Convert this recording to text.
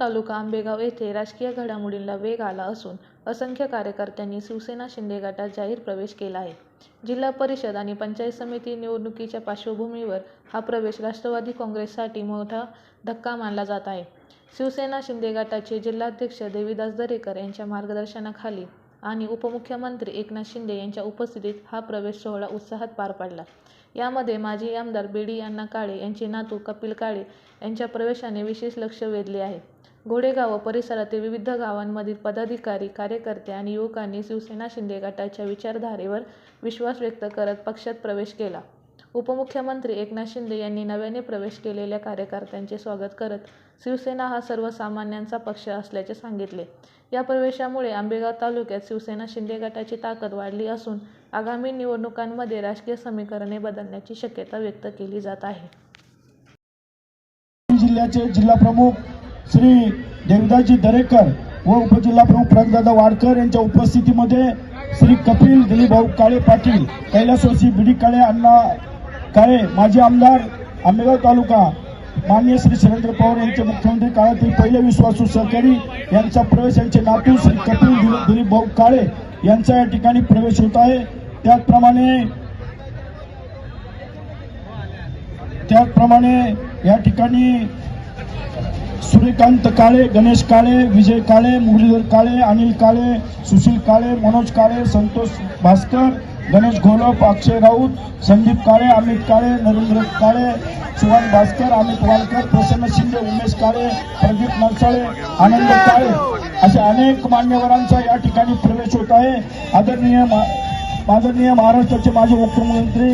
तालुका आंबेगाव येथे राजकीय घडामोडींना वेग आला असून असंख्य कार्यकर्त्यांनी शिवसेना शिंदे गटात जाहीर प्रवेश केला आहे. जिल्हा परिषद आणि पंचायत समिती निवडणुकीच्या पार्श्वभूमीवर हा प्रवेश राष्ट्रवादी काँग्रेससाठी मोठा धक्का मानला जात आहे. शिवसेना शिंदे गटाचे जिल्हाध्यक्ष देवीदास दरेकर यांच्या मार्गदर्शनाखाली आणि उपमुख्यमंत्री एकनाथ शिंदे यांच्या उपस्थितीत हा प्रवेश सोहळा उत्साहात पार पडला. यामध्ये माजी आमदार बीडी अण्णा काळे यांचे नातू कपिल काळे यांच्या प्रवेशाने विशेष लक्ष वेधले आहे. घोडेगाव व परिसरातील विविध गावांमधील पदाधिकारी कार्यकर्ते आणि युवकांनी शिवसेना शिंदे गटाच्या विचारधारेवर विश्वास व्यक्त करत पक्षात प्रवेश केला. उपमुख्यमंत्री एकनाथ शिंदे यांनी नव्याने प्रवेश केलेल्या कार्यकर्त्यांचे स्वागत करत शिवसेना हा सर्वसामान्यांचा पक्ष असल्याचे सांगितले. या प्रवेशामुळे आंबेगाव तालुक्यात शिवसेना शिंदे गटाची ताकद वाढली असून आगामी निवडणुकांमध्ये राजकीय समीकरणे बदलण्याची शक्यता व्यक्त केली जात आहे. जिल्ह्याचे जिल्हा प्रमुख श्री देवदाजी दरेकर व उपजिल्हा प्रमुख प्रगदादा वाडकर यांच्या उपस्थितीमध्ये श्री कपिल दिलीपभाऊ काळे पाटील कैलासवासी बिडी काळे अण्णा काळे माजी आमदार आंबेगाव तालुका माननीय श्री शरेंद्र पवार यांचे मुख्यमंत्री काळातील पहिले विश्वासू सहकारी यांचा प्रवेश यांचे नातू श्री कपिल दिलीप भाऊ काळे यांचा या ठिकाणी प्रवेश होत आहे. त्याचप्रमाणे त्याचप्रमाणे या ठिकाणी सूर्यकांत काळे गणेश काळे विजय काळे मुरलीधर काळे अनिल काळे सुशील काळे मनोज काळे संतोष भास्कर गणेश घोलप अक्षय राऊत संदीप काळे अमित काळे नरेंद्र काळे सुहान भास्कर अमित वालकर प्रसन्न शिंदे उमेश काळे प्रदीप नरसाळे आनंद काळे असे अनेक मान्यवरांचा या ठिकाणी प्रवेश होत आहे. आदरणीय आदरणीय महाराष्ट्राचे माजी मुख्यमंत्री